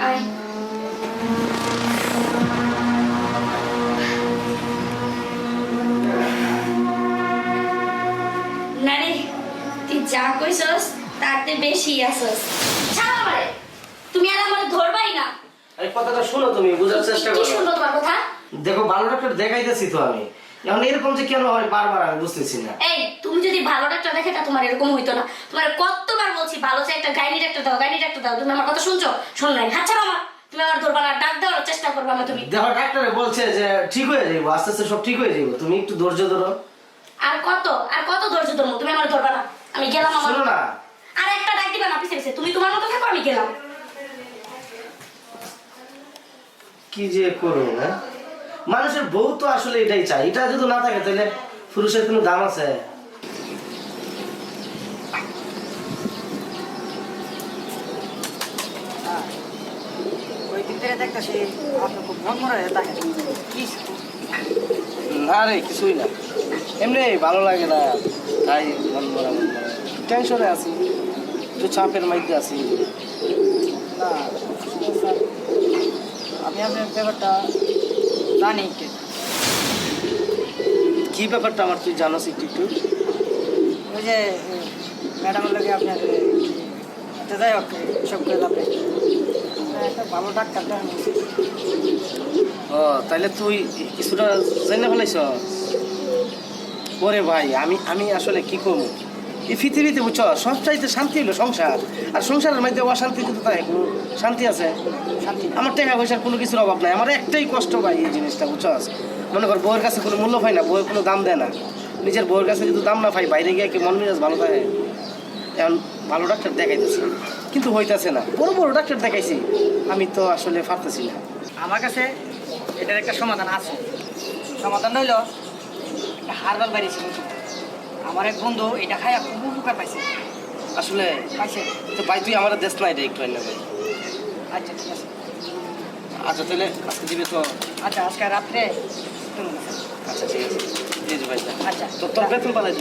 আয় নারে তুই যা কইছস তাতে বেশি আসস ছাড় আমারে তুমি আর আমার ধরবাই না। এই কথাটা শুনো তুমি বোঝার চেষ্টা কি করো। শুনব তোমার কথা? দেখো ভালো ডাক্তার দেখাইতেছি তো আমি। এখন এরকম যে কেন হয় বারবার আমি বুঝতেছি না। এই তুমি যদি ভালো ডাক্তার দেখে তা তোমার এরকম হইতো না। তোমার কতবার বলছি ভালো যে একটা গাইনি ডাক্তার দাও গাইনি ডাক্তার দাও তুমি আমার কথা শুনছো? শোন নাই। হাত ছাড়ো আমার। তুমি আমার ধরবা না ডাক দেওয়ার চেষ্টা করবে না তুমি। দেখো ডাক্তারে বলছে যে ঠিক হয়ে যাইবো আস্তে আস্তে সব ঠিক হয়ে যাইবো। তুমি একটু ধৈর্য ধরো। আর কত আর কত ধৈর্য ধরবো? তুমি আমার ধরবা না। আমি গেলাম আমার শোনো না। আর একটা ডাক দিবা না পিছে পিছে। তুমি তোমার মতো থাকো আমি গেলাম। কি যে করো না মানুষের বউ তো আসলে এটাই চাই এটা যদি না থাকে তাহলে পুরুষের কোনো দাম আছে? না রে কিছুই না। এমনি ভালো লাগে না। তাই মন মরা মন মরা। টেনশনে আছি একটু চাপের মধ্যে আছি। না আমি আপনার ব্যাপারটা জানি একটু। কি? ব্যাপারটা আমার তুই জানাস একটু একটু? ওই যে ম্যাডামের আপনার আচ্ছা যাই হোক সব করে লাভ একটা ভালো ডাক্তার দেখানো ও তাহলে তুই কিছুটা জেনে ফেলাইছ? ওরে ভাই আমি আমি আসলে কি করব? এই পৃথিবীতে বুঝছ সব চাইতে শান্তি হলো সংসার। আর সংসারের মধ্যে অশান্তি কিন্তু তাই কোনো শান্তি আছে? শান্তি আমার টাকা পয়সার কোনো কিছুর অভাব নাই। আমার একটাই কষ্ট পাই এই জিনিসটা বুঝছস মনে কর বউয়ের কাছে কোনো মূল্য পাই না বউয়ের কোনো দাম দেয় না। নিজের বউয়ের কাছে যদি দাম না পাই বাইরে গিয়ে কি মন মেজাজ ভালো থাকে? এখন ভালো ডাক্তার দেখাইতেছি। কিন্তু হইতাছে না। বড় বড় ডাক্তার দেখাইছি। আমি তো আসলে পারতেছি না। আমার কাছে এটার একটা সমাধান আছে। সমাধান হইল হারবাল বাড়িয়েছে আমার এক বন্ধু এটা খাইয়া খুব উপকার পাইছে। আসলে পাইছে? তো ভাই তুই আমার দেশ নাই রে একটু আইনা ভাই। আচ্ছা ঠিক আছে। আচ্ছা তাহলে আজকে দিবে তো আচ্ছা আজকে রাত্রে আচ্ছা ঠিক আছে। দিয়ে দিবে ভাই আচ্ছা। তো তোর বেতন পালাই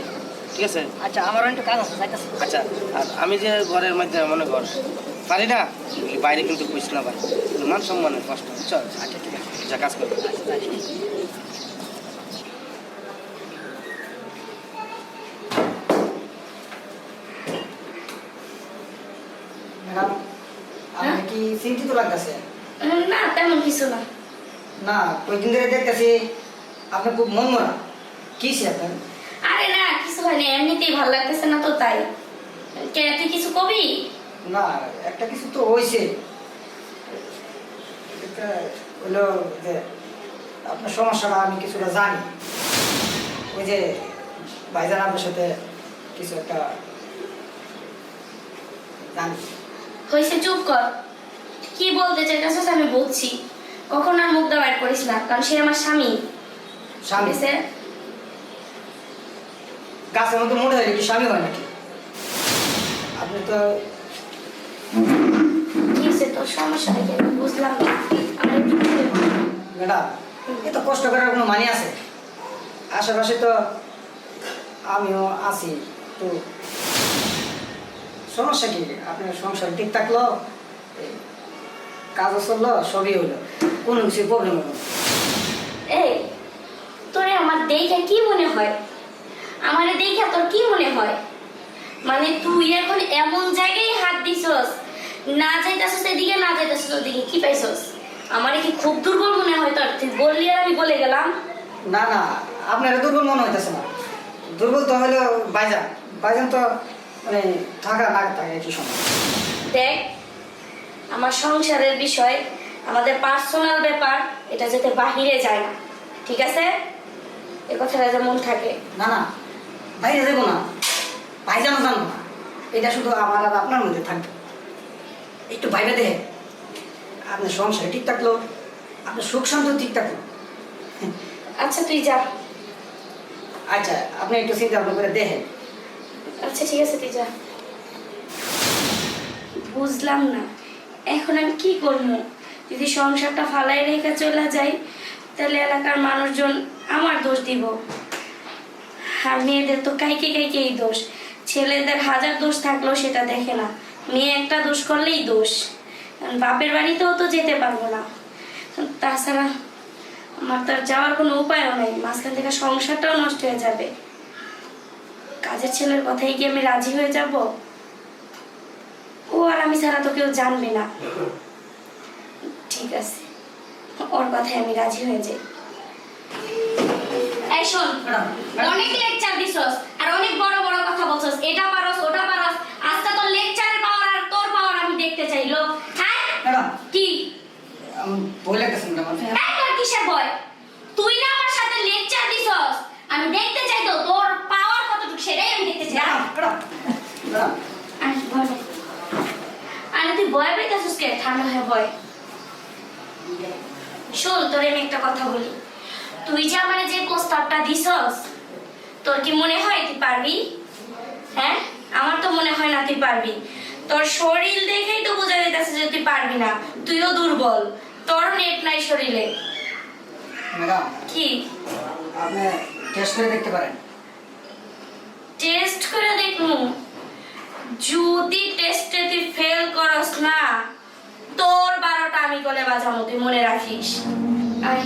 ঠিক আছে? আচ্ছা আমারও একটু কাজ আছে আচ্ছা আর আমি যে ঘরের মধ্যে মনে কর পারি না? বাইরে কিন্তু কইস না ভাই। মান সম্মানের কষ্ট চল আচ্ছা ঠিক আছে। যা কাজ করবি আচ্ছা যাই। ম্যাডাম আপনি কি চিন্তিত লাগতেছে। না তেমন কিছু না। না কয়েকদিন ধরে দেখতেছি আপনি খুব মন মরা কি আপনার? আরে না কিছু হয়নি এমনিতেই ভালো লাগতেছে না তো তাই। কে তুই কিছু কবি? না একটা কিছু তো হয়েছে এটা হলো যে আপনার সমস্যাটা আমি কিছুটা জানি। ওই যে ভাইজান আপনার সাথে কিছু একটা জানি। হয়েছে চুপ কর। কি বলতে চাইতেছিস আমি বুঝছি কখন আর মুখ দেওয়ার করিস না কারণ সে আমার স্বামী। স্বামী? সে গাছের মতো মনে হয় কি স্বামী হয় নাকি? আপনি তো কি হয়েছে তোর? সমস্যা আমি বুঝলাম না। ম্যাডাম এত কষ্ট করার কোনো মানে আছে? আশেপাশে তো আমিও আছি তো সমস্যা কি? আপনার সংসার ঠিক থাকল? কাজও চলল সবই হইল কোনো কিছু প্রবলেম হলো এই তোরে আমার দেখে কি মনে হয়? আমার দেখে তোর কি মনে হয়? মানে তুই এখন এমন জায়গায় হাত দিছস না যাইতাছস এদিকে না যাইতাছস ওদিকে কি পাইছস? আমার কি খুব দুর্বল মনে হয় তোর? তুই বললি আর আমি বলে গেলাম। না না আপনার দুর্বল মনে হইতেছে না। দুর্বল তো হলো বাইজান বাইজান তো মানে থাকা না থাকা একই সময়। দেখ আমার সংসারের বিষয় আমাদের পার্সোনাল ব্যাপার এটা যাতে বাহিরে যায় না। ঠিক আছে? এ কথাটা যেমন থাকে। না না বাইরে যাব না। ভাইজানও জানব না। এটা শুধু আমার আর আপনার মধ্যে থাকবে। একটু বাইরে দেখে আপনার সংসার ঠিক থাকল আপনার সুখ শান্ত ঠিক থাকল। আচ্ছা তুই যা। আচ্ছা আপনি একটু চিন্তা ভাবনা করে দেখেন। আচ্ছা ঠিক আছে তুই যা। বুঝলাম না। এখন আমি কি করব? যদি সংসারটা ফালাই রেখে চলে যাই, তাহলে এলাকার মানুষজন আমার দোষ দিব। আর মেয়েদের তো কাইকে কাইকে এই দোষ? ছেলেদের হাজার দোষ থাকলেও সেটা দেখে না। মেয়ে একটা দোষ করলেই দোষ। বাপের বাড়িতেও তো যেতে পারব না। তাছাড়া আমার তো যাওয়ার কোনো উপায়ও নেই। মাঝখান থেকে সংসারটাও নষ্ট হয়ে যাবে। কাজের ছেলের কথাই কি আমি রাজি হয়ে যাব? ও আর আমি ছাড়া তো কেউ জানবে না। ঠিক আছে ওর কথায় আমি রাজি হয়ে যাই। এই শোন অনেক লেকচার দিছস আর অনেক বড় বড় কথা বলছস। এটা পারস ওটা পারস। আজকে তোর লেকচারের পাওয়ার আর তোর পাওয়ার আমি দেখতে চাইলো হ্যাঁ? ম্যাডাম। কি? ভয় লাগতেছে ম্যাডাম আপনি। এই তোর কিসের ভয়? তুই না আমার সাথে লেকচার দিছস। আমি দেখতে চাই তো তোর পাওয়ার কতটুকু সেটাই আমি দেখতে চাই। ম্যাডাম ম্যাডাম ম্যাডাম আরে ভয় নেই। আরে তুই ভয় পেতেছিস কে? ঠান্ডা হয়ে ভয়। শোন তোরে আমি একটা কথা বলি। তুই যে আমার যে প্রস্তাবটা দিছস তোর কি মনে হয় তুই পারবি? হ্যাঁ? আমার তো মনে হয় না তুই পারবি। তোর শরীর দেখেই তো বোঝা যাইতেছে যে তুই পারবি না। তুইও দুর্বল। তোর নেট নাই শরীরে। ম্যাডাম কি? আপনি টেস্ট করে দেখতে পারেন। টেস্ট করে দেখমু। যদি টেস্টে তুই ফেল করস না তোর বারোটা আমি গলে বাজাবো তুই মনে রাখিস। আয়।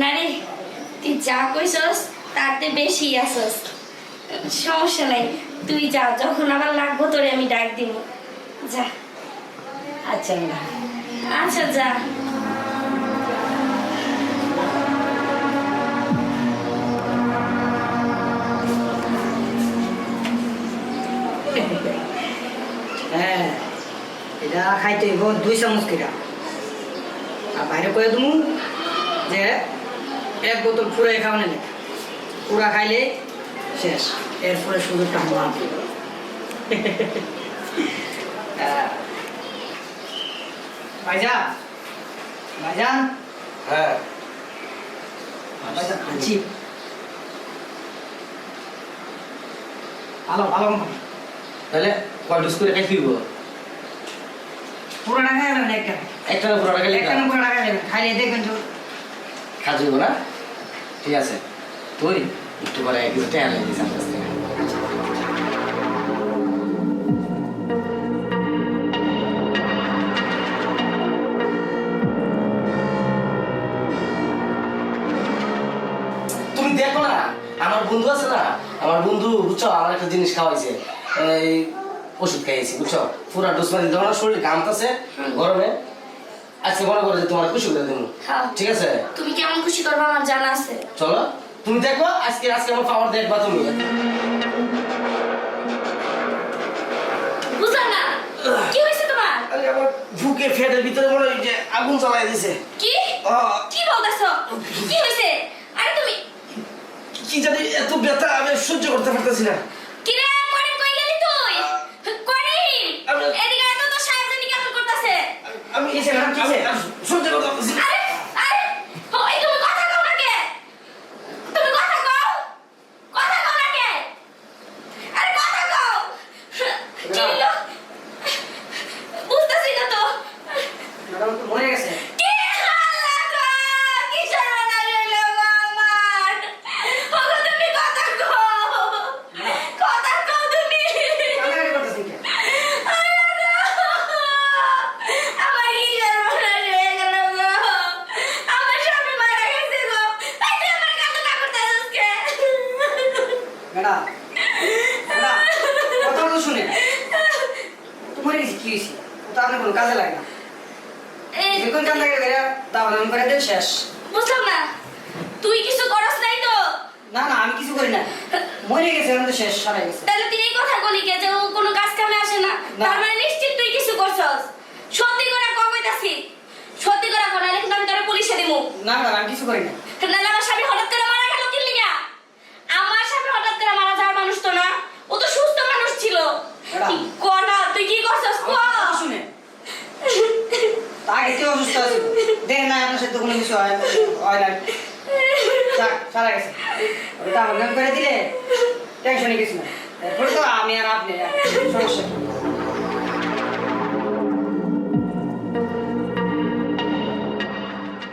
না রে তুই যা কইছস তাতে বেশি আসস সমস্যা নাই তুই যা যখন আবার লাগবো তোরে আমি ডাক দিব। যা। আচ্ছা আচ্ছা যা। হ্যাঁ। এটা খাইতে হইব দুই চামচ কিরা। আর বাইরে করে তুমি যে এক বোতল ফুরাই খাওয়ানো নেই পুরা খাইলে শেষ। এরপরে সুযোগটা আমার ভাইজান ভাইজান? হ্যাঁ। ভাইজান আনছি ভালো ভালো। তাহলে কয় ডোজ করে খাই ফিরব পুরো টাকা খাবেন একটা। একটা না পুরো টাকা একটা না পুরো টাকা খাবেন খাইলে দেখবেন তো খাওয়া যাব না? ঠিক আছে। তুই একটু পরে টাকা লাগিয়ে দিস আমার কাছ থেকে। তুমি দেখো না আমার বন্ধু আছে না? আমার বন্ধু বুঝছ? আমার একটা জিনিস খাওয়াইছে। এই ওষুধ খাইয়েছি বুঝছ? পুরা ডোজ মারি তোমার শরীর ঘামতাছে গরমে। আজকে মনে করো যে তোমার খুশি করে দেবো হ্যাঁ। ঠিক আছে? তুমি কেমন খুশি করবে আমার জানা আছে। চলো তুমি দেখো আজকে আজকে আমার পাওয়ার দেখবা তুমি। না। কি হয়েছে তোমার? আরে আমার বুকে ফেটের ভিতরে মনে হয় যে আগুন কি? আহ, কি বলতেছ? কি হয়েছে? আরে তুমি কি জানি এত ব্যথা আমি সহ্য করতে পারতেছি না কি রে করিম কই গেলি তুই করিম আমি- এদিকে আয় তো তোর সাহেব জানি কেমন করতেছে আমি শুনতে ম্যাডাম, কিসে? আমি আর সহ্য করতে পারতেছি না আরে আরে ওই তুমি কথা কও না কে তুমি কথা কও কথা কও না কে আরে কথা কও কি হলো বুঝতেছি না তো ম্যাডাম তো মরে গেছে কি আল্লাহ গো কি সর্বনাশ হইল গো আমার ওগো তুমি কথা কও কথা কও তুমি কান্নাকাটি করতেছেন কেন? আমার কি সর্বনাশ হয়ে গেল গো আমার স্বামী মারা গেছে গো তাই তুই আমার কান্না করতেছিস কে ম্যাডাম ম্যাডাম কথা তো শুনে তো মরে কি হয়েছে? তো আপনার কোনো কাজে লাগে না। যখন কান লাগে বেরা তারপর করে দেন শেষ। বুঝলাম না। তুই কিছু করস নাই তো? না না আমি কিছু করি না। মরে গেছে আমি তো শেষ সারা গেছে। তাহলে তুই এই কথা বলি কে যে ও কোনো কাজ কামে আসে না? না। তার মানে নিশ্চিত তুই কিছু করছস? সত্যি করে কইতাছি সত্যি করে কোনা কিন্তু আমি তোরে পুলিশে দিমু। না ম্যাডাম আমি কিছু করি না নাহলে আমার স্বামী হঠাৎ করে মারা গেল কি লিগা আমার স্বামী হঠাৎ করে মারা যাওয়ার মানুষ তো না ও তো সুস্থ মানুষ ছিল তুই কি করছস? আমার শুনে। আগে থেকে অসুস্থ আছে? দেখ না আপনার সাথে কোনো কিছু হয় হয় না। সারা গেছে। ওটা আমার করে দিলে টেনশনে কিছু না। এরপরে তো আমি আর আপনি সমস্যা?